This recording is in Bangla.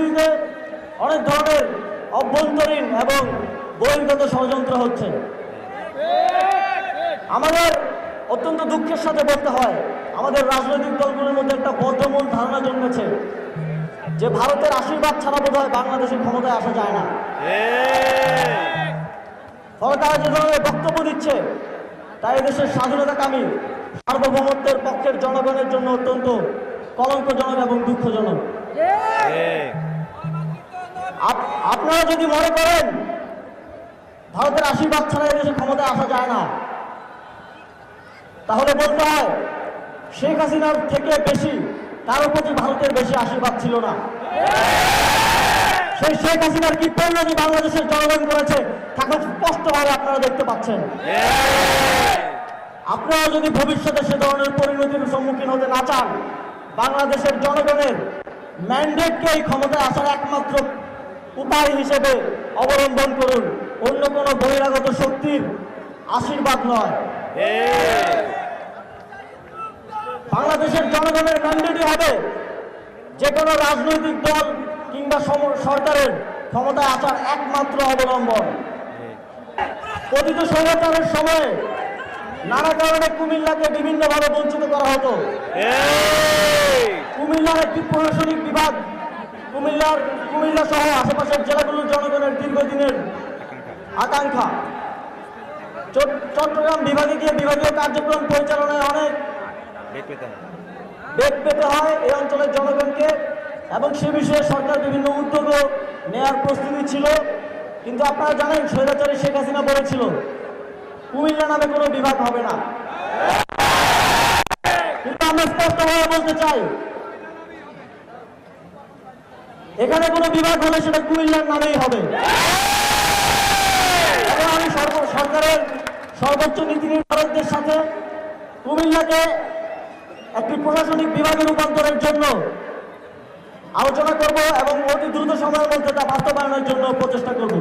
পরিস্থিতিতে অনেক ধরনের অভ্যন্তরীণ এবং বহির্গত ষড়যন্ত্র হচ্ছে। আমাদের অত্যন্ত দুঃখের সাথে বলতে হয়, আমাদের রাজনৈতিক দলগুলোর মধ্যে একটা বদ্ধমূল ধারণা জন্মেছে যে ভারতের আশীর্বাদ ছাড়া বোধ হয় বাংলাদেশের ক্ষমতায় আসা যায় না। ফলে তারা যে ধরনের বক্তব্য দিচ্ছে তাই দেশের স্বাধীনতাকামী, সার্বভৌমত্বের পক্ষের জনগণের জন্য অত্যন্ত কলঙ্কজনক এবং দুঃখজনক। আপনারা যদি মনে করেন ভারতের আশীর্বাদ ছাড়া এদেশে ক্ষমতায় আসা যায় না, তাহলে বলতে হয় শেখ হাসিনার থেকে বেশি কারও প্রতি ভারতের বেশি আশীর্বাদ ছিল না। সেই শেখ হাসিনার কি পরিণতি বাংলাদেশের জনগণ করেছে, তা স্পষ্টভাবে আপনারা দেখতে পাচ্ছেন। আপনারা যদি ভবিষ্যতে সে ধরনের পরিণতির সম্মুখীন হতে না চান, বাংলাদেশের জনগণের ম্যান্ডেটকে এই ক্ষমতায় আসার একমাত্র উপায় হিসেবে অবলম্বন করুন। অন্য কোনো বহিরাগত শক্তির আশীর্বাদ নয়। বাংলাদেশের জনগণের ম্যান্ডেটই হবে যে কোনো রাজনৈতিক দল কিংবা সরকারের ক্ষমতায় আসার একমাত্র অবলম্বন। পতিত সংস্কারের সময় নানা কারণে কুমিল্লাকে বিভিন্নভাবে বঞ্চিত করা হতো। কুমিল্লার একটি প্রশাসনিক কুমিল্লার কুমিল্লা সহ আশেপাশের জেলাগুলোর জনগণের দীর্ঘদিনের আকাঙ্ক্ষা। চট্টগ্রাম বিভাগে গিয়ে বিভাগীয় কার্যক্রম পরিচালনায় অনেক বেগ পেতে হয় এই অঞ্চলের জনগণকে এবং সে বিষয়ে সরকার বিভিন্ন উদ্যোগও নেয়ার প্রস্তুতি ছিল। কিন্তু আপনারা জানেন স্বৈরাচারী শেখ হাসিনা বলেছিল কুমিল্লা নামে কোনো বিভাগ হবে না। কিন্তু আমরা স্পষ্টভাবে বলতে চাই এখানে কোনো বিভাগ হলে সেটা কুমিল্লার নামেই হবে। আমি সরকারের সর্বোচ্চ নীতি নির্ধারকদের সাথে কুমিল্লাকে একটি প্রশাসনিক বিভাগে রূপান্তরের জন্য আলোচনা করব এবং অতি দ্রুত সময়ের মধ্যে তা বাস্তবায়নের জন্য প্রচেষ্টা করব।